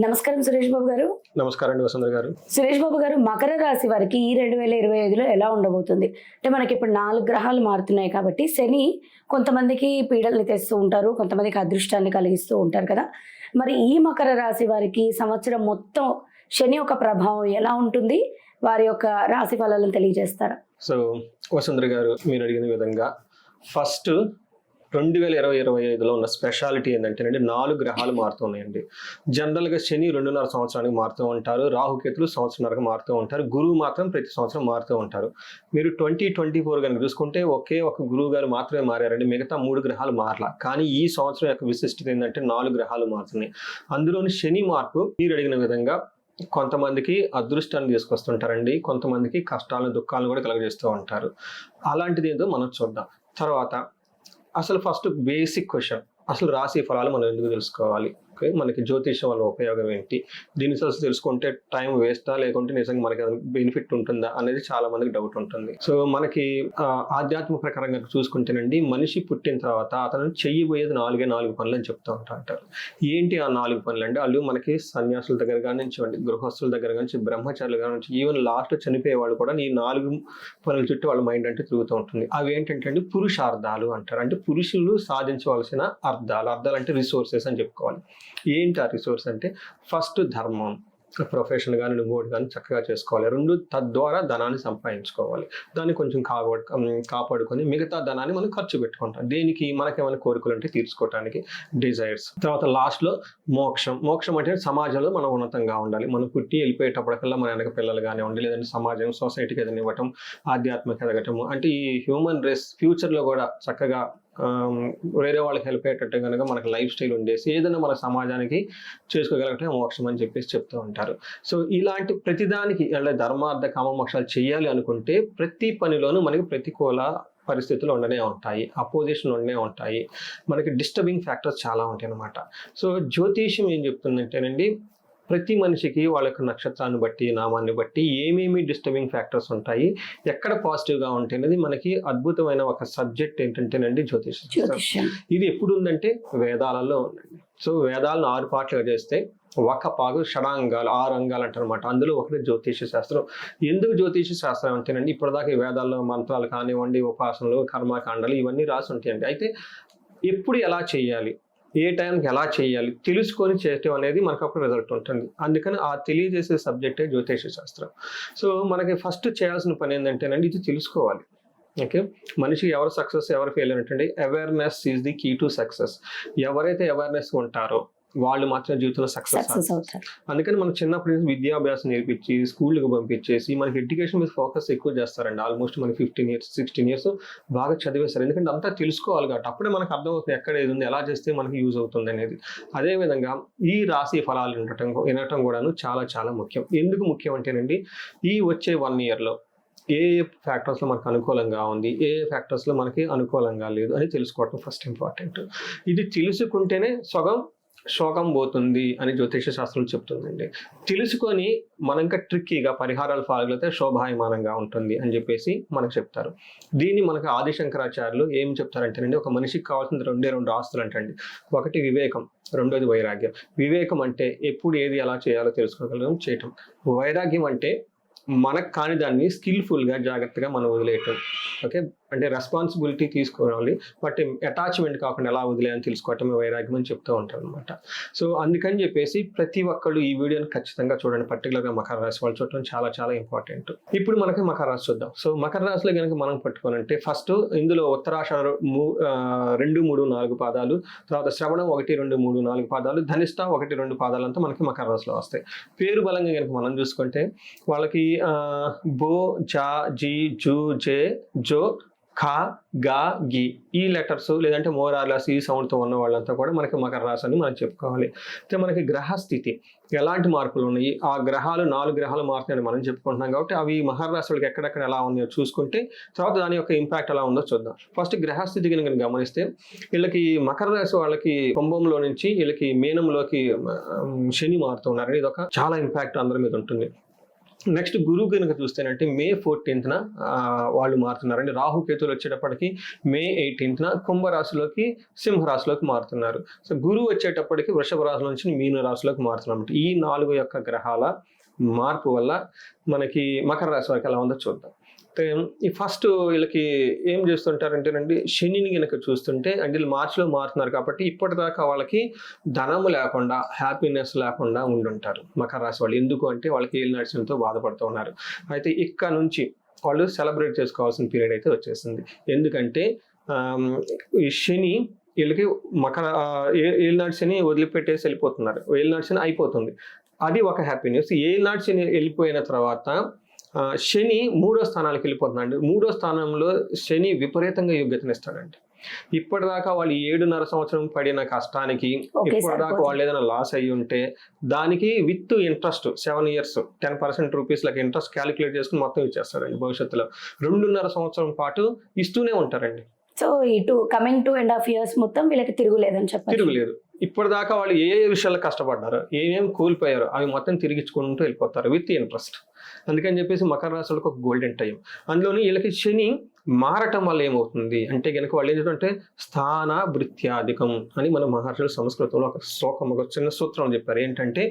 నమస్కారం సురేష్ బాబు గారు. నమస్కారం అండి వసుంధర గారు. సురేష్ బాబు గారు మకర రాశి వారికి ఈ రెండు వేల ఇరవై ఐదులో ఎలా ఉండబోతుంది? అంటే మనకి ఇప్పుడు నాలుగు గ్రహాలు మారుతున్నాయి కాబట్టి శని కొంతమందికి పీడల్ని తెస్తూ ఉంటారు కొంతమందికి అదృష్టాన్ని కలిగిస్తూ ఉంటారు కదా. మరి ఈ మకర రాశి వారికి సంవత్సరం మొత్తం శని యొక్క ప్రభావం ఎలా ఉంటుంది? వారి యొక్క రాశి ఫలాలను తెలియజేస్తారా? సో వసుంధర గారు మీరు అడిగిన విధంగా ఫస్ట్ రెండు వేల ఇరవై ఇరవై ఐదులో ఉన్న స్పెషాలిటీ ఏంటంటేనండి నాలుగు గ్రహాలు మారుతున్నాయండి జనరల్గా శని రెండున్నర సంవత్సరానికి మారుతూ ఉంటారు రాహుకేతులు సంవత్సరానికి మారుతూ ఉంటారు గురువు మాత్రం ప్రతి సంవత్సరం మారుతూ ఉంటారు. మీరు ట్వంటీ ట్వంటీ ఫోర్ కనుక చూసుకుంటే ఒకే ఒక గురువు గారు మాత్రమే మారారండి మిగతా మూడు గ్రహాలు మారలా. కానీ ఈ సంవత్సరం యొక్క విశిష్టత ఏంటంటే నాలుగు గ్రహాలు మారుతున్నాయి. అందులోని శని మార్పు మీరు అడిగిన విధంగా కొంతమందికి అదృష్టాన్ని తీసుకొస్తుంటారండి కొంతమందికి కష్టాలను దుఃఖాలను కూడా కలగజేస్తూ ఉంటారు. అలాంటిది ఏదో మనం చూద్దాం. తర్వాత అసలు ఫస్ట్ బేసిక్ క్వశ్చన్ అసలు రాశి ఫలాలు మనం ఎందుకు తెలుసుకోవాలి? ఓకే మనకి జ్యోతిషం వల్ల ఉపయోగం ఏంటి? దీని అసలు తెలుసుకుంటే టైం వేస్టా లేకుంటే నిజంగా మనకి బెనిఫిట్ ఉంటుందా? అనేది చాలా మందికి డౌట్ ఉంటుంది. సో మనకి ఆధ్యాత్మిక ప్రకారంగా చూసుకుంటేనండి మనిషి పుట్టిన తర్వాత అతను చెయ్యబోయేది నాలుగే నాలుగు పనులు అని చెప్తూ ఉంటా అంటారు. ఏంటి ఆ నాలుగు పనులు అంటే వాళ్ళు మనకి సన్యాసుల దగ్గర నుంచి ఇవ్వండి, గృహస్థుల దగ్గర నుంచి బ్రహ్మచారుల దగ్గర నుంచి ఈవెన్ లాస్ట్ చనిపోయే వాళ్ళు కూడా ఈ నాలుగు పనుల చుట్టూ వాళ్ళ మైండ్ అంటే తిరుగుతూ ఉంటుంది. అవి ఏంటంటే అండి పురుషార్థాలు అంటారు. అంటే పురుషులు సాధించవలసిన అర్థాలు. అర్థాలు అంటే రిసోర్సెస్ అని చెప్పుకోవాలి. ఏంటి ఆ రిసోర్స్ అంటే ఫస్ట్ ధర్మం ప్రొఫెషన్ కానీ ఇంకోటి కానీ చక్కగా చేసుకోవాలి. రెండు తద్వారా ధనాన్ని సంపాదించుకోవాలి. దాన్ని కొంచెం కాపాడు కాపాడుకొని మిగతా ధనాన్ని మనం ఖర్చు పెట్టుకుంటాం. దేనికి? మనకేమైనా కోరికలు ఉంటే తీర్చుకోవడానికి డిజైర్స్ తర్వాత లాస్ట్లో మోక్షం. మోక్షం అంటే సమాజంలో మనం ఉన్నతంగా ఉండాలి. మనం పుట్టి వెళ్ళిపోయేటప్పటికల్లా మన వెనక పిల్లలు కానివ్వండి లేదంటే సమాజం సొసైటీకి ఏదైనా ఇవ్వటం ఆధ్యాత్మిక ఎదగటము అంటే ఈ హ్యూమన్ రేస్ ఫ్యూచర్లో కూడా చక్కగా వేరే వాళ్ళకి హెల్ప్ అయ్యేటట్టు కనుక మనకు లైఫ్ స్టైల్ ఉండేసి ఏదైనా మన సమాజానికి చేసుకోగలగటమే మోక్షం అని చెప్పేసి చెప్తూ ఉంటారు. సో ఇలాంటి ప్రతిదానికి అంటే ధర్మార్థ కామ మోక్షాలు చేయాలి అనుకుంటే ప్రతి పనిలోనూ మనకి ప్రతికూల పరిస్థితులు ఉండనే ఉంటాయి. అపోజిషన్ ఉండనే ఉంటాయి. మనకి డిస్టర్బింగ్ ఫ్యాక్టర్స్ చాలా ఉంటాయి అన్నమాట సో జ్యోతిష్యం ఏం చెప్తుందంటేనండి ప్రతి మనిషికి వాళ్ళ యొక్క నక్షత్రాన్ని బట్టి నామాన్ని బట్టి ఏమేమి డిస్టర్బింగ్ ఫ్యాక్టర్స్ ఉంటాయి ఎక్కడ పాజిటివ్గా ఉంటాయి అనేది మనకి అద్భుతమైన ఒక సబ్జెక్ట్ ఏంటంటేనండి జ్యోతిషం ఇది ఎప్పుడు ఉందంటే వేదాలలో ఉందండి. సో వేదాలను ఆరు పాటలుగా చేస్తే ఒక పాగు షడాంగాలు ఆరు అంగాలు అంటారు అనమాట అందులో ఒకటి జ్యోతిష శాస్త్రం. ఎందుకు జ్యోతిష శాస్త్రం అంటేనండి ఇప్పటిదాకా ఈ వేదాల్లో మంత్రాలు కానివ్వండి ఉపాసనలు కర్మకాండాలు ఇవన్నీ రాసి ఉంటాయండి. అయితే ఎప్పుడు ఎలా చేయాలి? ఏ టైంకి ఎలా చేయాలి తెలుసుకొని చేయటం అనేది మనకు అప్పుడు రిజల్ట్ ఉంటుంది. అందుకని ఆ తెలియజేసే సబ్జెక్టే జ్యోతిష శాస్త్రం. సో మనకి ఫస్ట్ చేయాల్సిన పని ఏంటంటేనండి ఇది తెలుసుకోవాలి. ఓకే మనిషి ఎవరు సక్సెస్ ఎవరు ఫెయిల్ అంటే awareness is the key to success ఎవరైతే అవేర్నెస్ ఉంటారో వాళ్ళు మాత్రం జీవితంలో సక్సెస్ అవుతారు. అందుకని మనం చిన్నప్పటి నుంచి విద్యాభ్యాసం నేర్పించి స్కూళ్ళకి పంపించేసి మనకి ఎడ్యుకేషన్ మీద ఫోకస్ ఎక్కువ చేస్తారండి. ఆల్మోస్ట్ మనకి ఫిఫ్టీన్ ఇయర్స్ సిక్స్టీన్ ఇయర్స్ బాగా చదివేస్తారు. ఎందుకంటే అంతా తెలుసుకోవాలి కాబట్టి అప్పుడే మనకు అర్థమవుతుంది ఎక్కడ ఏది ఉంది ఎలా చేస్తే మనకి యూజ్ అవుతుంది అనేది. అదేవిధంగా ఈ రాశి ఫలాలు వినటం వినటం కూడాను చాలా చాలా ముఖ్యం. ఎందుకు ముఖ్యం అంటేనండి ఈ వచ్చే వన్ ఇయర్లో ఏ ఏ ఫ్యాక్టర్స్లో మనకు అనుకూలంగా ఉంది ఏ ఏ ఫ్యాక్టర్స్లో మనకి అనుకూలంగా లేదు అని తెలుసుకోవటం ఫస్ట్ ఇంపార్టెంట్ ఇది తెలుసుకుంటేనే సగం శోకం పోతుంది అని జ్యోతిష శాస్త్రం చెప్తుందండి. తెలుసుకొని మనంక ట్రిక్కీగా పరిహారాలు పాల్గొలితే శోభాయమానంగా ఉంటుంది అని చెప్పేసి మనకు చెప్తారు. దీన్ని మనకు ఆదిశంకరాచార్యులు ఏం చెప్తారంటేనండి ఒక మనిషికి కావాల్సిన రెండే రెండు ఆస్తులు అంటండి. ఒకటి వివేకం రెండోది వైరాగ్యం. వివేకం అంటే ఎప్పుడు ఏది ఎలా చేయాలో తెలుసుకోగలం చేయటం. వైరాగ్యం అంటే మనకు కాని దాన్ని స్కిల్ఫుల్గా జాగ్రత్తగా మనం వదిలేయటం. ఓకే? అంటే రెస్పాన్సిబిలిటీ తీసుకోవాలి బట్ అటాచ్మెంట్ కాకుండా ఎలా వదిలేయని తెలుసుకోవటమే వైరాగ్యం అని చెప్తూ ఉంటారు అనమాట సో అందుకని చెప్పేసి ప్రతి ఒక్కళ్ళు ఈ వీడియోని ఖచ్చితంగా చూడండి. పర్టికులర్గా మకర రాశి వాళ్ళు చూడటం చాలా చాలా ఇంపార్టెంట్ ఇప్పుడు మనకి మకర రాశి చూద్దాం. సో మకర రాశిలో కనుక మనం పట్టుకోనంటే ఫస్ట్ ఇందులో ఉత్తరాషాఢ మూ- రెండు మూడు నాలుగు పాదాలు తర్వాత శ్రవణం ఒకటి రెండు మూడు నాలుగు పాదాలు ధనిష్ట ఒకటి రెండు పాదాలు అంతా మనకి మకర రాశిలో వస్తాయి. పేరు బలంగా కనుక మనం చూసుకుంటే వాళ్ళకి బో జా జీ జూ జే జో ఖా గా గి ఈ లెటర్స్ లేదంటే మోరార్లస్ ఈ సౌండ్తో ఉన్న వాళ్ళంతా కూడా మనకి మకర రాశి అని మనం చెప్పుకోవాలి. అయితే మనకి గ్రహస్థితి ఎలాంటి మార్పులు ఉన్నాయి? ఆ గ్రహాలు నాలుగు గ్రహాలు మారుతాయని మనం చెప్పుకుంటున్నాం కాబట్టి అవి మకర రాశులకు వాళ్ళకి ఎక్కడెక్కడ ఎలా ఉన్నాయో చూసుకుంటే తర్వాత దాని యొక్క ఇంపాక్ట్ ఎలా ఉందో చూద్దాం. ఫస్ట్ గ్రహస్థితి కనుక గమనిస్తే వీళ్ళకి మకర రాశి వాళ్ళకి కుంభంలో నుంచి వీళ్ళకి మీనంలోకి శని శని ఉన్నారని ఇది ఒక చాలా ఇంపాక్ట్ అందరి మీద ఉంటుంది. నెక్స్ట్ గురువు కనుక చూస్తేనంటే మే ఫోర్టీన్త్న వాళ్ళు మారుతున్నారండి. రాహుకేతులు వచ్చేటప్పటికి మే ఎయిటీన్త్న కుంభరాశిలోకి సింహరాశిలోకి మారుతున్నారు. సో గురువు వచ్చేటప్పటికి వృషభ రాశి నుంచి మీన రాశిలోకి మారుతున్నారు ఈ నాలుగు యొక్క గ్రహాల మార్పు వల్ల మనకి మకర రాశి వరకు ఎలా ఉందో చూద్దాం. ఈ ఫస్ట్ వీళ్ళకి ఏం చేస్తుంటారంటేనండి శనిని కనుక చూస్తుంటే అంటే వీళ్ళు మార్చిలో మారుతున్నారు కాబట్టి ఇప్పటిదాకా వాళ్ళకి ధనము లేకుండా హ్యాపీనెస్ లేకుండా ఉండుంటారు మకర రాశి వాళ్ళు. ఎందుకు అంటే వాళ్ళకి ఏళ్ళు నడిచడంతో బాధపడుతూ ఉన్నారు. అయితే ఇక్కడ నుంచి వాళ్ళు సెలబ్రేట్ చేసుకోవాల్సిన పీరియడ్ అయితే వచ్చేసింది. ఎందుకంటే ఈ శని వీళ్ళకి మకర ఆ, నడిచిని శని వదిలిపెట్టేసి వెళ్ళిపోతున్నారు. ఏలినాటి శని అయిపోతుంది. అది ఒక హ్యాపీ న్యూస్ ఏలినాటి శని వెళ్ళిపోయిన తర్వాత శని మూడో స్థానానికి వెళ్ళిపోతున్నాడు. మూడో స్థానంలో శని విపరీతంగా యోగ్యతనిస్తాడండి ఇప్పటిదాకా వాళ్ళు ఏడున్నర సంవత్సరం పడిన కష్టానికి ఇప్పటిదాకా. వాళ్ళు ఏదైనా లాస్ అయ్యి ఉంటే దానికి with interest seven years ten percent rupees లకి ఇంట్రెస్ట్ క్యాలిక్యులేట్ చేసుకుని మొత్తం ఇచ్చేస్తారండి భవిష్యత్తులో. రెండున్నర సంవత్సరం పాటు ఇస్తూనే ఉంటారండి. సో ఇటు coming two and half years మొత్తం వీళ్ళకి తిరుగులేదని చెప్పారు తిరుగులేదు. ఇప్పటిదాకా వాళ్ళు ఏ ఏ విషయాల్లో కష్టపడ్డారో ఏమేమి కోల్పోయారో అవి మొత్తం తిరిగిచ్చుకుంటూ వెళ్ళిపోతారు విత్ ఇంట్రెస్ట్. అందుకని చెప్పేసి మకర రాశులకు ఒక గోల్డెన్ టైం అందులోని వీళ్ళకి శని మారటం వల్ల ఏమవుతుంది? అంటే కనుక వాళ్ళు ఏంటంటే స్థాన భృత్యాధికం అని మన మహర్షులు సంస్కృతంలో ఒక శ్లోకం ఒక చిన్న సూత్రం చెప్పారు. ఏంటంటే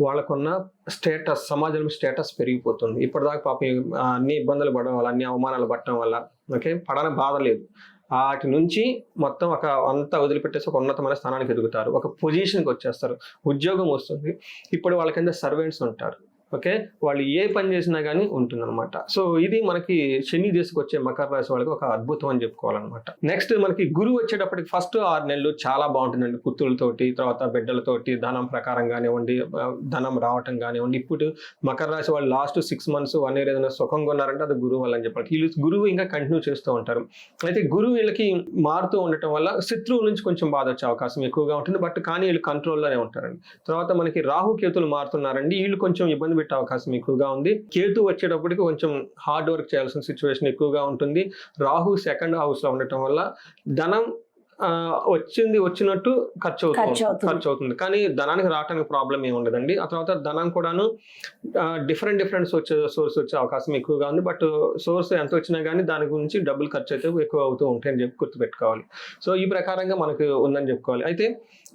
వాళ్ళకున్న స్టేటస్ సమాజంలో స్టేటస్ పెరిగిపోతుంది. ఇప్పటిదాకా పాపం అన్ని ఇబ్బందులు పడడం వల్ల అన్ని అవమానాలు పడటం వల్ల ఓకే? పడన బాధ లేదు. వాటి నుంచి మొత్తం ఒక అంతా వదిలిపెట్టేసి ఒక ఉన్నతమైన స్థానానికి ఎదుగుతారు. ఒక పొజిషన్కి వచ్చేస్తారు. ఉద్యోగం వస్తుంది. ఇప్పుడు వాళ్ళ కింద సర్వెంట్స్ ఉంటారు. ఓకే? వాళ్ళు ఏ పని చేసినా కానీ ఉంటుందన్నమాట. సో ఇది మనకి శని తీసుకొచ్చే మకర రాశి వాళ్ళకి ఒక అద్భుతం అని చెప్పుకోవాలన్నమాట. నెక్స్ట్ మనకి గురువు వచ్చేటప్పటికి ఫస్ట్ ఆరు నెలలు చాలా బాగుంటుందండి. పుత్తులతోటి తర్వాత బిడ్డలతోటి ధనం ప్రకారం కానివ్వండి ధనం రావటం కానివ్వండి. ఇప్పుడు మకర రాశి వాళ్ళు last six months one year ఏదైనా సుఖంగా ఉన్నారంటే అది గురువు వల్ల అని చెప్పాలి. వీళ్ళు గురువు ఇంకా కంటిన్యూ చేస్తూ ఉంటారు. అయితే గురువు వీళ్ళకి మారుతూ ఉండటం వల్ల శత్రువు నుంచి కొంచెం బాధ వచ్చే అవకాశం ఎక్కువగా ఉంటుంది. బట్ కానీ వీళ్ళు కంట్రోల్లోనే ఉంటారండి. తర్వాత మనకి రాహు కేతులు మారుతున్నారండి. వీళ్ళు కొంచెం ఇబ్బంది పెట్టే అవకాశం ఎక్కువగా ఉంది. కేతు వచ్చేటప్పటికి కొంచెం హార్డ్ వర్క్ చేయాల్సిన సిచ్యువేషన్ ఎక్కువగా ఉంటుంది. రాహు సెకండ్ హౌస్లో ఉండటం వల్ల ధనం వచ్చింది వచ్చినట్టు ఖర్చు అవుతుంది. ఖర్చు అవుతుంది. కానీ ధనానికి రావడానికి ప్రాబ్లం ఏమి ఉండదండి. ఆ తర్వాత ధనం కూడాను డిఫరెంట్ డిఫరెంట్ వచ్చే సోర్స్ వచ్చే అవకాశం ఎక్కువగా ఉంది. బట్ సోర్స్ ఎంత వచ్చినా కానీ దాని గురించి డబ్బులు ఖర్చు అయితే ఎక్కువ అవుతూ ఉంటాయని చెప్పి గుర్తుపెట్టుకోవాలి. సో ఈ ప్రకారంగా మనకు ఉందని చెప్పుకోవాలి. అయితే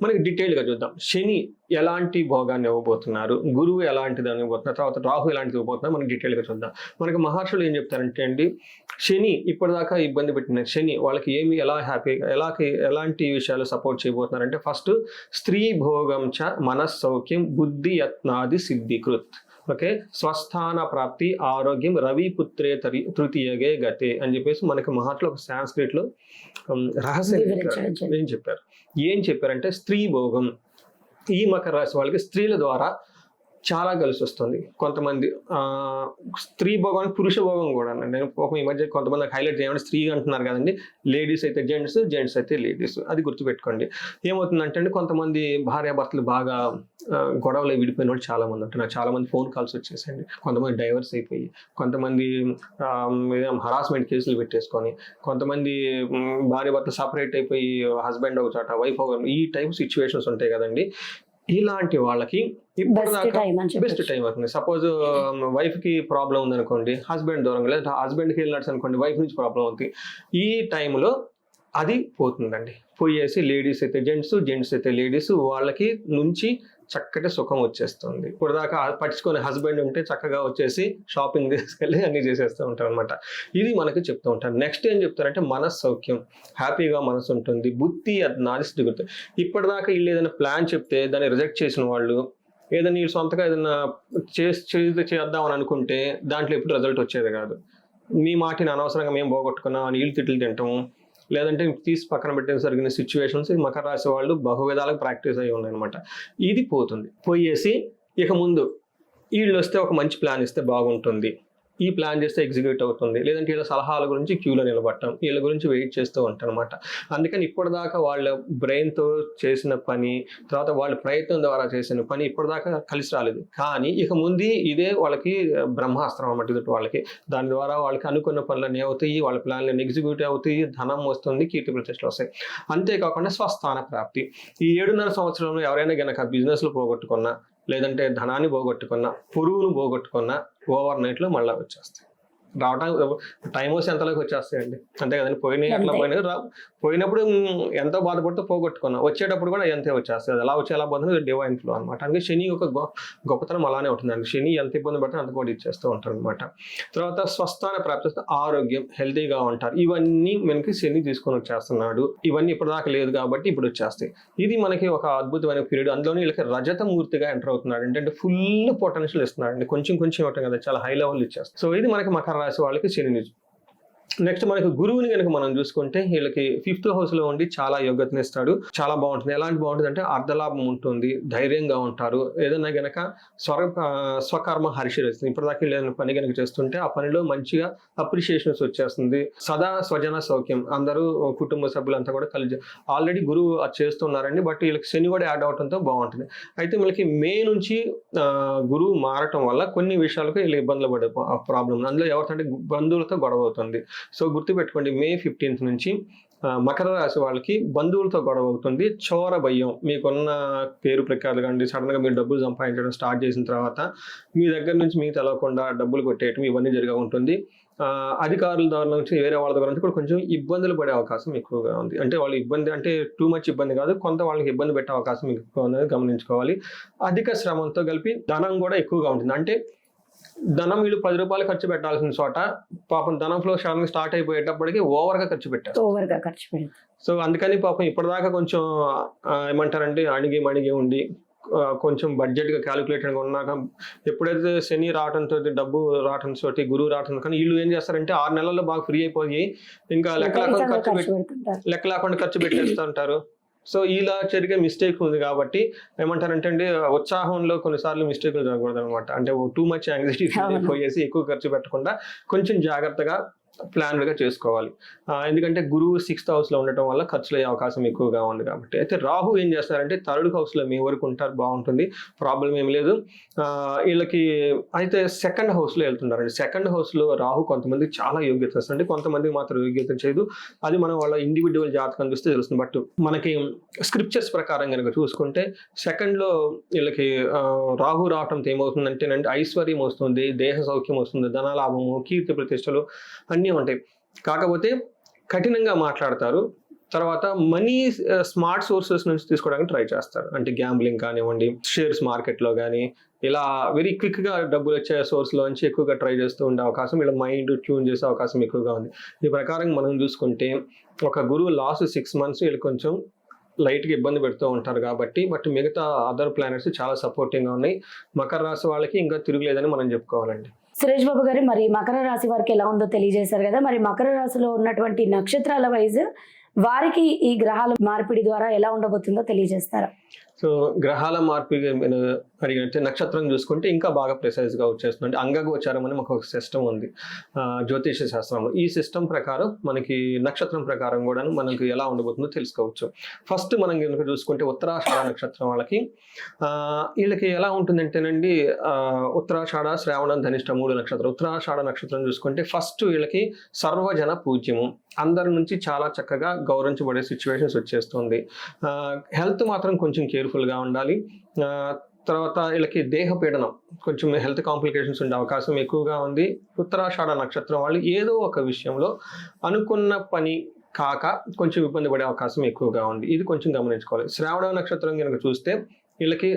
మనకి డీటెయిల్గా చూద్దాం. శని ఎలాంటి భోగాన్ని ఇవ్వబోతున్నారు? గురువు ఎలాంటిది ఇవ్వబోతున్నారు? తర్వాత రాహు ఎలాంటిది ఇవ్వబోతున్నారు? మనం డీటెయిల్గా చూద్దాం. మనకి మహర్షులు ఏం చెప్తారంటే అండి శని ఇప్పటిదాకా ఇబ్బంది పెట్టిన శని వాళ్ళకి ఏమి ఎలా హ్యాపీ ఎలా ఎలాంటి విషయాలు సపోర్ట్ చేయబోతున్నారంటే ఫస్ట్ స్త్రీ భోగం చ మనస్సౌఖ్యం బుద్ధి యత్నాది సిద్ధికృత్. ఓకే? స్వస్థాన ప్రాప్తి ఆరోగ్యం రవి పుత్రే తరి తృతీయగే గతే అని చెప్పేసి మనకి మహాట్లో ఒక సాంస్క్రిట్లో ఉమ్, రహస్యం. ఏం చెప్పారు? ఏం చెప్పారంటే స్త్రీ భోగం ఈ మకర రాశి వాళ్ళకి స్త్రీల ద్వారా చాలా కలిసి వస్తుంది. కొంతమంది స్త్రీ భోగం పురుష భోగం కూడా నేను ఒక ఈ మధ్య కొంతమంది హైలైట్ చేయమని స్త్రీ అంటున్నారు కదండి. లేడీస్ అయితే జెంట్స్ జెంట్స్ అయితే లేడీస్. అది గుర్తుపెట్టుకోండి. ఏమవుతుందంటే అండి కొంతమంది భార్యాభర్తలు బాగా గొడవలు విడిపోయిన వాళ్ళు చాలా మంది ఉంటున్నారు చాలా మంది ఫోన్ కాల్స్ వచ్చేసండి కొంతమంది డైవర్స్ అయిపోయి కొంతమంది హరాస్మెంట్ కేసులు పెట్టేసుకొని కొంతమంది భార్యాభర్తలు భార్య సపరేట్ అయిపోయి హస్బెండ్ ఒక చోట వైఫ్ ఈ టైప్ సిచ్యువేషన్స్ ఉంటాయి కదండి. ఇలాంటి వాళ్ళకి అని బెస్ట్ టైం అవుతుంది సపోజ్ వైఫ్కి ప్రాబ్లం ఉంది అనుకోండి హస్బెండ్ దూరంగా లేదా హస్బెండ్కి వెళ్ళినట్టు అనుకోండి వైఫ్ నుంచి ప్రాబ్లం అవుతుంది ఈ టైంలో అది పోతుందండి. పోయేసి లేడీస్ అయితే జెంట్స్ జెంట్స్ అయితే లేడీస్ వాళ్ళకి నుంచి చక్కటి సుఖం వచ్చేస్తుంది. ఇప్పుడు దాకా పట్టించుకొని హస్బెండ్ ఉంటే చక్కగా వచ్చేసి షాపింగ్ తీసుకెళ్ళి అన్ని చేసేస్తూ ఉంటారు అనమాట ఇది మనకి చెప్తూ ఉంటారు. నెక్స్ట్ ఏం చెప్తారంటే మనస్సౌఖ్యం. హ్యాపీగా మనసు ఉంటుంది. బుద్ధి నాది దిగుతుంది ఇప్పటిదాకా వీళ్ళు ఏదైనా ప్లాన్ చెప్తే దాన్ని రిజెక్ట్ చేసిన వాళ్ళు ఏదైనా వీళ్ళు సొంతగా ఏదైనా చేసి చేసి చేద్దామని అనుకుంటే దాంట్లో ఎప్పుడు రిజల్ట్ వచ్చేది కాదు. మీ మాటిని అనవసరంగా మేము పోగొట్టుకున్నాం నీళ్ళు తిట్లు తింటాము లేదంటే తీసి పక్కన పెట్టిన జరిగిన సిచ్యువేషన్స్ మకర రాశి వాళ్ళు బహువిధాలకు ప్రాక్టీస్ అయ్యి ఉన్నాయన్నమాట. ఇది పోతుంది. పోయేసి ఇక ముందు వీళ్ళు వస్తే ఒక మంచి ప్లాన్ ఇస్తే బాగుంటుంది. ఈ ప్లాన్ చేస్తే ఎగ్జిక్యూట్ అవుతుంది. లేదంటే వీళ్ళ సలహాల గురించి క్యూలో నిలబడటం వీళ్ళ గురించి వెయిట్ చేస్తూ ఉంటారు అనమాట అందుకని ఇప్పటిదాకా వాళ్ళ బ్రెయిన్తో చేసిన పని తర్వాత వాళ్ళ ప్రయత్నం ద్వారా చేసిన పని ఇప్పటిదాకా కలిసి రాలేదు. కానీ ఇక ముందు ఇదే వాళ్ళకి బ్రహ్మాస్త్రం అన్నమాట ఇది వాళ్ళకి. దాని ద్వారా వాళ్ళకి అనుకున్న పనులన్నీ అవుతాయి వాళ్ళ ప్లాన్లు ఎగ్జిక్యూట్ అవుతాయి ధనం వస్తుంది కీర్తి ప్రతిష్టలు వస్తాయి. అంతేకాకుండా స్వస్థాన ప్రాప్తి. ఈ ఏడున్నర సంవత్సరంలో ఎవరైనా గనక బిజినెస్లు పోగొట్టుకున్నా లేదంటే ధనాన్ని పోగొట్టుకున్నా పురుగును పోగొట్టుకున్నా ఓవర్ నైట్లో మళ్ళీ వచ్చేస్తాయి. రావడానికి టైం వస్తే ఎంతలోకి వచ్చేస్తాయండి? అంతే కదండి. పోయినాయి అట్లా. పోయినాయి పోయినప్పుడు ఎంతో బాధపడుతూ పోగొట్టుకున్నా. వచ్చేటప్పుడు కూడా ఎంతే వచ్చేస్తుంది అది ఎలా వచ్చి ఎలా పోతుంది డివైన్ ఫ్లో అనమాట అందుకే శని యొక్క గొ- గొప్పతనం అలానే ఉంటుందండి శని ఎంత ఇబ్బంది పడితే అంత కూడా ఇచ్చేస్తూ ఉంటారు అనమాట తర్వాత స్వస్థాన ప్రాప్తి ఆరోగ్యం హెల్తీగా ఉంటారు. ఇవన్నీ మనకి శని తీసుకొని వచ్చేస్తున్నాడు. ఇవన్నీ ఇప్పటిదాకా లేదు కాబట్టి ఇప్పుడు వచ్చేస్తాయి. ఇది మనకి ఒక అద్భుతమైన పీరియడ్ అందులోనే వీళ్ళకి రజతమూర్తిగా ఎంటర్ అవుతున్నాడు. అంటే ఫుల్ పొటెన్షియల్ ఇస్తున్నాడు అండి కొంచెం కొంచెం ఇవ్వటం కదా. చాలా హై లెవెల్ ఇచ్చేస్తాడు. సో ఇది మనకి మకర రాశి వాళ్ళకి శని నిజం. నెక్స్ట్ మనకి గురువుని కనుక మనం చూసుకుంటే వీళ్ళకి ఫిఫ్త్ హౌస్లో ఉండి చాలా యోగ్యతని ఇస్తాడు చాలా బాగుంటుంది. ఎలాంటి బాగుంటుంది అంటే అర్ధలాభం ఉంటుంది. ధైర్యంగా ఉంటారు. ఏదైనా గనక స్వర ఆ, స్వకర్మ హర్షిస్తుంది ఇప్పటిదాకా లేని పని కనుక చేస్తుంటే ఆ పనిలో మంచిగా అప్రిషియేషన్స్ వచ్చేస్తుంది. సదా స్వజన సౌఖ్యం. అందరూ కుటుంబ సభ్యులంతా కూడా కలిసి ఆల్రెడీ గురువు అది చేస్తున్నారండి. బట్ వీళ్ళకి శని కూడా యాడ్ అవడంతో బాగుంటుంది. అయితే వీళ్ళకి మే నుంచి గురువు మారటం వల్ల కొన్ని విషయాలకు వీళ్ళు ఇబ్బందులు పడే ప్రాబ్లం అందులో ఎవరితో బంధువులతో గొడవ అవుతుంది. సో గుర్తుపెట్టుకోండి మే ఫిఫ్టీన్త్ నుంచి మకర రాశి వాళ్ళకి బంధువులతో గొడవ అవుతుంది చోర భయం. మీకున్న పేరు ప్రఖ్యాతులు కానీ సడన్గా మీరు డబ్బులు సంపాదించడం స్టార్ట్ చేసిన తర్వాత మీ దగ్గర నుంచి మీకు తెలవకుండా డబ్బులు కొట్టేయటం ఇవన్నీ జరిగా ఉంటుంది. అధికారుల ద్వారా నుంచి వేరే వాళ్ళ దగ్గర నుంచి కూడా కొంచెం ఇబ్బందులు పడే అవకాశం ఎక్కువగా ఉంది. అంటే వాళ్ళు ఇబ్బంది అంటే టూ మచ్ ఇబ్బంది కాదు కొంత వాళ్ళకి ఇబ్బంది పెట్టే అవకాశం ఎక్కువ ఉన్నది గమనించుకోవాలి. అధిక శ్రమంతో కలిపి ధనం కూడా ఎక్కువగా ఉంటుంది. అంటే ధనం వీళ్ళు పది రూపాయలు ఖర్చు పెట్టాల్సిన చోట పాపం ధనం ఫ్లో సడన్ స్టార్ట్ అయిపోయేటప్పటికి ఓవర్గా ఖర్చు పెట్టారు. ఓవర్గా ఖర్చు పెడతారు సో అందుకని పాపం ఇప్పటిదాకా కొంచెం ఏమంటారంటే అణిగి మణిగి ఉండి కొంచెం బడ్జెట్గా క్యాలిక్యులేటెడ్గా ఉన్నాక ఎప్పుడైతే శని రావడంతో డబ్బు రావడంతో గురువు రావడం కానీ వీళ్ళు ఏం చేస్తారంటే ఆరు నెలల్లో బాగా ఫ్రీ అయిపోయి ఇంకా లెక్క లేకుండా ఖర్చు లెక్క లేకుండా ఖర్చు పెట్టేస్తూ ఉంటారు సో ఇలా జరిగే మిస్టేక్ ఉంది కాబట్టి ఏమంటారంటే అండి ఉత్సాహంలో కొన్నిసార్లు మిస్టేక్లు జరగకూడదు అనమాట అంటే టూ మచ్ యాంగ్జైటీ. పోయేసి ఎక్కువ ఖర్చు పెట్టకుండా కొంచెం జాగ్రత్తగా ప్లాన్డ్గా చేసుకోవాలి ఎందుకంటే గురువు సిక్స్త్ హౌస్లో ఉండటం వల్ల ఖర్చులు అయ్యే అవకాశం ఎక్కువగా ఉంది కాబట్టి. అయితే రాహు ఏం చేస్తారంటే థర్డ్ హౌస్లో మీ వరకు ఉంటారు బాగుంటుంది ప్రాబ్లం ఏం లేదు. వీళ్ళకి అయితే సెకండ్ హౌస్లో వెళ్తున్నారండి. సెకండ్ హౌస్లో రాహు కొంతమంది చాలా యోగ్యత వస్తుంది కొంతమందికి మాత్రం యోగ్యత చేయదు. అది మనం వాళ్ళ ఇండివిజువల్ జాతకం చూస్తే తెలుస్తుంది. బట్ మనకి స్క్రిప్చర్స్ ప్రకారం కనుక చూసుకుంటే సెకండ్లో వీళ్ళకి రాహు రావటంతో ఏమవుతుందంటేనంటే ఐశ్వర్యం వస్తుంది దేహ సౌఖ్యం వస్తుంది ధనలాభము కీర్తి ప్రతిష్టలు అన్నీ ఉంటాయి. కాకపోతే కఠినంగా మాట్లాడతారు. తర్వాత మనీ స్మార్ట్ సోర్సెస్ నుంచి తీసుకోవడానికి ట్రై చేస్తారు. అంటే గ్యాంబ్లింగ్ కానివ్వండి షేర్స్ మార్కెట్లో కానీ ఇలా వెరీ క్విక్గా డబ్బులు వచ్చే సోర్స్లో నుంచి ఎక్కువగా ట్రై చేస్తూ ఉండే అవకాశం ఇలా మైండ్ ట్యూన్ చేసే అవకాశం ఎక్కువగా ఉంది. ఈ ప్రకారం మనం చూసుకుంటే ఒక గురువు లాస్ట్ సిక్స్ మంత్స్ వీళ్ళు కొంచెం లైట్గా ఇబ్బంది పెడుతూ ఉంటారు కాబట్టి బట్ మిగతా అదర్ ప్లానెట్స్ చాలా సపోర్టింగ్గా ఉన్నాయి. మకర రాశి వాళ్ళకి ఇంకా తిరుగులేదని మనం చెప్పుకోవాలండి. సురేష్ బాబు గారు మరి మకర రాశి వారికి ఎలా ఉందో తెలియజేశారు కదా మరి మకర రాశిలో ఉన్నటువంటి నక్షత్రాల వైజ్ వారికి ఈ గ్రహాల మార్పిడి ద్వారా ఎలా ఉండబోతుందో తెలియజేస్తారా? సో గ్రహాల మార్పు అడిగినట్టే నక్షత్రం చూసుకుంటే ఇంకా బాగా ప్రిసైజ్గా వచ్చేస్తుంది. అంటే అంగగోచారం అని మాకు ఒక సిస్టమ్ ఉంది. జ్యోతిష శాస్త్రంలో. ఈ సిస్టమ్ ప్రకారం మనకి నక్షత్రం ప్రకారం కూడా మనకి ఎలా ఉండబోతుందో తెలుసుకోవచ్చు. ఫస్ట్ మనం కనుక చూసుకుంటే ఉత్తరాషాఢ నక్షత్రం వాళ్ళకి వీళ్ళకి ఎలా ఉంటుందంటేనండి ఉత్తరాషాఢ శ్రావణం ధనిష్ట మూడు నక్షత్రం. ఉత్తరాషాఢ నక్షత్రం చూసుకుంటే ఫస్ట్ వీళ్ళకి సర్వజన పూజ్యము. అందరి నుంచి చాలా చక్కగా గౌరవించబడే సిచ్యువేషన్స్ వచ్చేస్తుంది. హెల్త్ మాత్రం కొంచెం కేర్ఫుల్గా ఉండాలి. తర్వాత వీళ్ళకి దేహ పీడనం కొంచెం హెల్త్ కాంప్లికేషన్స్ ఉండే అవకాశం ఎక్కువగా ఉంది. ఉత్తరాషాఢ నక్షత్రం వాళ్ళు ఏదో ఒక విషయంలో అనుకున్న పని కాక కొంచెం ఇబ్బంది పడే అవకాశం ఎక్కువగా ఉంది. ఇది కొంచెం గమనించుకోవాలి. శ్రావణ నక్షత్రం కనుక చూస్తే వీళ్ళకి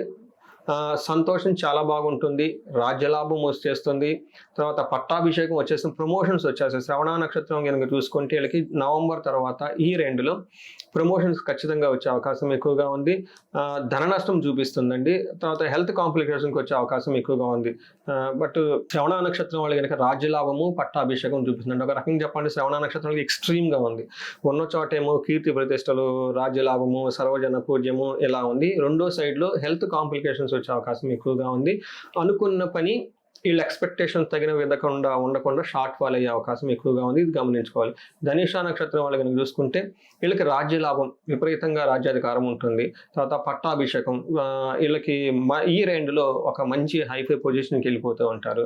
సంతోషం చాలా బాగుంటుంది. రాజ్యలాభం వచ్చేస్తుంది. తర్వాత పట్టాభిషేకం వచ్చేస్తుంది. ప్రమోషన్స్ వచ్చేస్తాయి. శ్రవణ నక్షత్రం కనుక చూసుకుంటే వీళ్ళకి నవంబర్ తర్వాత ఈ రెండులో ప్రమోషన్స్ ఖచ్చితంగా వచ్చే అవకాశం ఎక్కువగా ఉంది. ధన నష్టం చూపిస్తుందండి. తర్వాత హెల్త్ కాంప్లికేషన్కి వచ్చే అవకాశం ఎక్కువగా ఉంది. బట్ శ్రవణ నక్షత్రం వాళ్ళు కనుక రాజ్యలాభము పట్టాభిషేకం చూపిస్తుందండి. ఒక రకంగా చెప్పండి శ్రవణ నక్షత్రం ఎక్స్ట్రీమ్గా ఉంది. ఉన్న చోట ఏమో కీర్తి ప్రతిష్టలు రాజ్యలాభము సర్వజన పూజ్యము ఇలా ఉంది. రెండో సైడ్లో హెల్త్ కాంప్లికేషన్స్ వచ్చే అవకాశం ఎక్కువగా ఉంది. అనుకున్న పని వీళ్ళ ఎక్స్పెక్టేషన్ తగిన విధకుండా ఉండకుండా షార్ట్ ఫాల్ అయ్యే అవకాశం ఎక్కువగా ఉంది. ఇది గమనించుకోవాలి. ధనుష నక్షత్రం వాళ్ళు కనుక చూసుకుంటే వీళ్ళకి రాజ్య లాభం విపరీతంగా రాజ్యాధికారం ఉంటుంది. తర్వాత పట్టాభిషేకం వీళ్ళకి ఈ రేంజ్లో ఒక మంచి హైఫై పొజిషన్కి వెళ్ళిపోతూ ఉంటారు.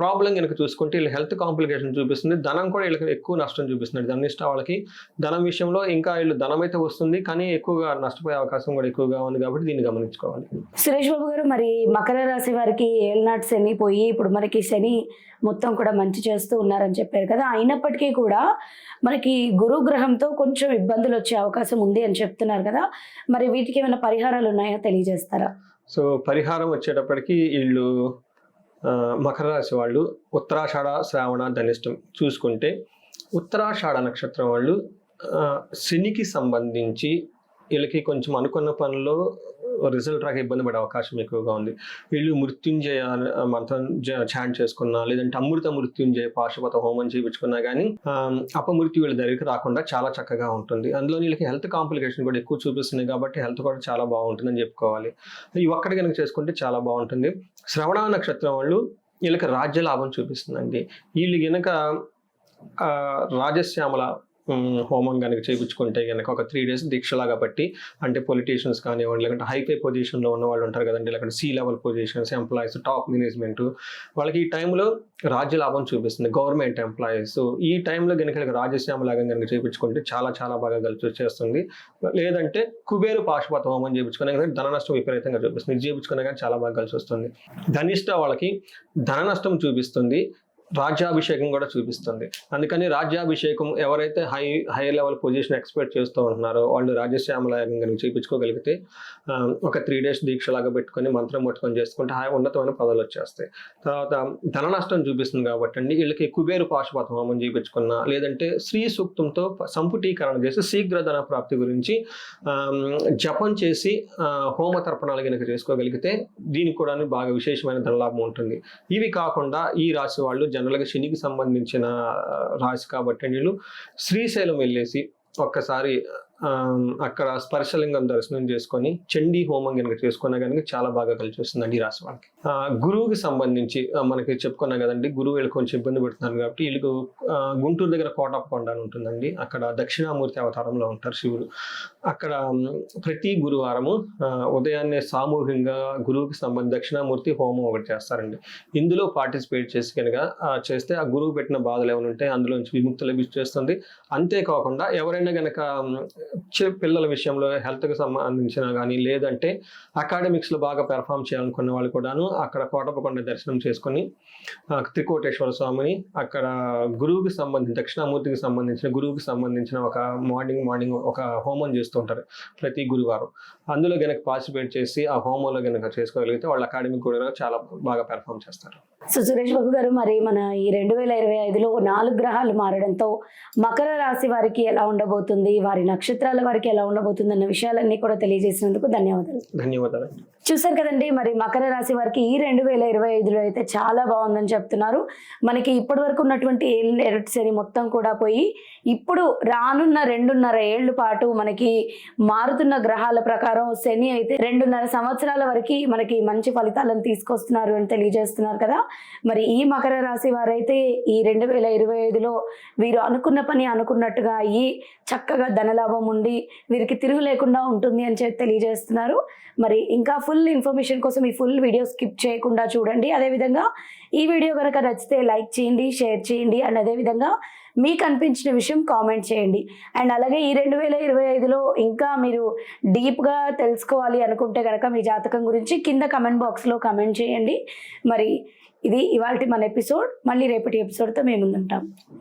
ప్రాబ్లం కనుక చూసుకుంటే వీళ్ళు హెల్త్ కాంప్లికేషన్ చూపిస్తుంది. ధనం కూడా వీళ్ళకి ఎక్కువ నష్టం చూపిస్తుంది. ధనిష్ట వాళ్ళకి ధనం విషయంలో ఇంకా వీళ్ళు ధనం అయితే వస్తుంది కానీ ఎక్కువగా నష్టపోయే అవకాశం కూడా ఎక్కువగా ఉంది కాబట్టి దీన్ని గమనించుకోవాలి. సురేష్ బాబు గారు మరి మకర రాశి వారికి ఏళ్ళనాటి శని పోయి ఇప్పుడు మనకి శని మొత్తం కూడా మంచి చేస్తూ ఉన్నారని చెప్పారు కదా. అయినప్పటికీ కూడా మనకి గురు గ్రహంతో కొంచెం ఇబ్బందులు వచ్చే అవకాశం ఉంది అని చెప్తున్నారు కదా. మరి వీటికి ఏమైనా పరిహారాలు ఉన్నాయో తెలియజేస్తారా? సో పరిహారం వచ్చేటప్పటికి వీళ్ళు మకర రాశి వాళ్ళు ఉత్తరాషాఢ శ్రావణ ధనిష్టం చూసుకుంటే ఉత్తరాషాఢ నక్షత్రం వాళ్ళు శనికి సంబంధించి వీళ్ళకి కొంచెం అనుకున్న పనుల్లో రిజల్ట్ రాక ఇబ్బంది పడే అవకాశం ఎక్కువగా ఉంది. వీళ్ళు మృత్యుంజయ మంత్రం ఛాంట్ చేసుకున్నా లేదంటే అమృత మృత్యుంజయ పాశుపత హోమం చేయించుకున్నా కానీ అపమృత్యు వీళ్ళ దగ్గరికి రాకుండా చాలా చక్కగా ఉంటుంది. అందులో వీళ్ళకి హెల్త్ కాంప్లికేషన్ కూడా ఎక్కువ చూపిస్తుంది కాబట్టి హెల్త్ కూడా చాలా బాగుంటుందని చెప్పుకోవాలి. ఈ ఒక్కటి కనుక చేసుకుంటే చాలా బాగుంటుంది. శ్రవణ నక్షత్రం వాళ్ళు వీళ్ళకి రాజ్య లాభం చూపిస్తుందండి. వీళ్ళు కనుక రాజశ్యామల హోమం కనుక చేయించుకుంటే కనుక ఒక త్రీ డేస్ దీక్షలాగా బట్టి అంటే పొలిటీషియన్స్ కానివ్వండి లేకుంటే హైఫై పొజిషన్లో ఉన్న వాళ్ళు ఉంటారు కదండి లేకుంటే C level positions employees top management వాళ్ళకి ఈ టైంలో రాజ్య లాభం చూపిస్తుంది గవర్నమెంట్ ఎంప్లాయీస్ ఈ టైంలో కనుక రాజశ్యామ లాగా కనుక చేయించుకుంటే చాలా చాలా బాగా కలిసి వచ్చేస్తుంది. లేదంటే కుబేరు పాశుపత హోమం చేయించుకునే కానీ ధన నష్టం విపరీతంగా చూపిస్తుంది చేయించుకునే కానీ చాలా బాగా కలిసి వస్తుంది. ధనిష్ట వాళ్ళకి ధన నష్టం చూపిస్తుంది రాజ్యాభిషేకం కూడా చూపిస్తుంది. అందుకని రాజ్యాభిషేకం ఎవరైతే high high level position expect చేస్తూ ఉంటున్నారో వాళ్ళు రాజశ్యామల చూపించుకోగలిగితే కనుక చేయించుకోగలిగితే ఒక త్రీ డేస్ దీక్షలాగా పెట్టుకొని మంత్రం పట్టుకొని చేసుకుంటే హాయ్ ఉన్నతమైన పదవులు వచ్చేస్తాయి. తర్వాత ధన నష్టం చూపిస్తుంది కాబట్టి అండి వీళ్ళకి కుబేరు పాశుపత హోమం చేయించుకున్నా లేదంటే శ్రీ సూక్తంతో సంపుటీకరణ చేసి శీఘ్ర ధన ప్రాప్తి గురించి జపం చేసి హోమ తర్పణాలు కనుక చేసుకోగలిగితే దీనికి కూడా బాగా విశేషమైన ధనలాభం ఉంటుంది. ఇవి కాకుండా ఈ రాశి వాళ్ళు జన జనరల్గా శనికి సంబంధించిన రాశి కాబట్టి వీళ్ళు శ్రీశైలం వెళ్ళేసి ఒక్కసారి అక్కడ స్పర్శలింగం దర్శనం చేసుకొని చండీ హోమం కనుక చేసుకున్నా కనుక చాలా బాగా కలిసి వస్తుందండి ఈ రాశి వాళ్ళకి. గురువుకి సంబంధించి మనకి చెప్పుకున్నా కదండి గురువు వీళ్ళు కొంచెం ఇబ్బంది పెడుతున్నారు కాబట్టి వీళ్ళకు గుంటూరు దగ్గర కోటప్పకొండ అని ఉంటుందండి. అక్కడ దక్షిణామూర్తి అవతారంలో ఉంటారు శివుడు. అక్కడ ప్రతి గురువారము ఉదయాన్నే సామూహికంగా గురువుకి సంబంధించి దక్షిణామూర్తి హోమం ఒకటి చేస్తారండి. ఇందులో పార్టిసిపేట్ చేసి కనుక చేస్తే ఆ గురువు పెట్టిన బాధలు ఏమైనా ఉంటే అందులో నుంచి విముక్తి లభిస్తుంది. అంతేకాకుండా ఎవరైనా కనుక పిల్లల విషయంలో హెల్త్కి సంబంధించిన కానీ లేదంటే అకాడమిక్స్లో బాగా పెర్ఫామ్ చేయాలనుకున్న వాళ్ళు కూడాను అక్కడ కోటప్పకొండ దర్శనం చేసుకొని త్రికోటేశ్వర స్వామిని అక్కడ గురువుకి సంబంధించి దక్షిణామూర్తికి సంబంధించిన గురువుకి సంబంధించిన ఒక మార్నింగ్ మార్నింగ్ ఒక హోమం చేస్తూ ఉంటారు ప్రతి గురువారం. అందులో గనక పార్టిసిపేట్ చేసి ఆ హోమంలో గనక చేసుకోగలిగితే వాళ్ళ అకాడమిక్ కూడా చాలా బాగా పెర్ఫామ్ చేస్తారు. సో సురేష్ బాబు గారు మరి మన ఈ రెండు వేల ఇరవై ఐదులో నాలుగు గ్రహాలు మారడంతో మకర రాశి వారికి ఎలా ఉండబోతుంది? వారి నక్షత్రాల వారికి ఎలా ఉండబోతుంది అన్న విషయాలన్నీ కూడా తెలియజేసినందుకు ధన్యవాదాలు. ధన్యవాదాలు చూసారు కదండి మరి మకర రాశి వారికి ఈ రెండు వేల ఇరవై ఐదులో అయితే చాలా బాగుందని చెప్తున్నారు. మనకి ఇప్పటి వరకు ఉన్నటువంటి ఏళ్ళు ఎరటి శని మొత్తం కూడా పోయి ఇప్పుడు రానున్న రెండున్నర ఏళ్ళు పాటు మనకి మారుతున్న గ్రహాల ప్రకారం శని అయితే రెండున్నర సంవత్సరాల వరకు మనకి మంచి ఫలితాలను తీసుకొస్తున్నారు అని తెలియజేస్తున్నారు కదా. మరి ఈ మకర రాశి వారైతే ఈ రెండు వేల ఇరవై ఐదులో వీరు అనుకున్న పని అనుకున్నట్టుగా అయ్యి చక్కగా ధనలాభం ఉండి వీరికి తిరుగు లేకుండా ఉంటుంది అని చెప్పి తెలియజేస్తున్నారు. మరి ఇంకా ఫుల్ ఇన్ఫర్మేషన్ కోసం ఈ ఫుల్ వీడియో స్కిప్ చేయకుండా చూడండి. అదేవిధంగా ఈ వీడియో కనుక నచ్చితే లైక్ చేయండి షేర్ చేయండి అండ్ అదేవిధంగా మీకు అనిపించిన విషయం కామెంట్ చేయండి. అండ్ అలాగే ఈ రెండు వేల ఇరవై ఐదులో ఇంకా మీరు డీప్గా తెలుసుకోవాలి అనుకుంటే కనుక మీ జాతకం గురించి కింద కమెంట్ బాక్స్లో కమెంట్ చేయండి. మరి ఇది ఇవాళ మన ఎపిసోడ్ మళ్ళీ రేపటి ఎపిసోడ్తో మేము ఉంటాం.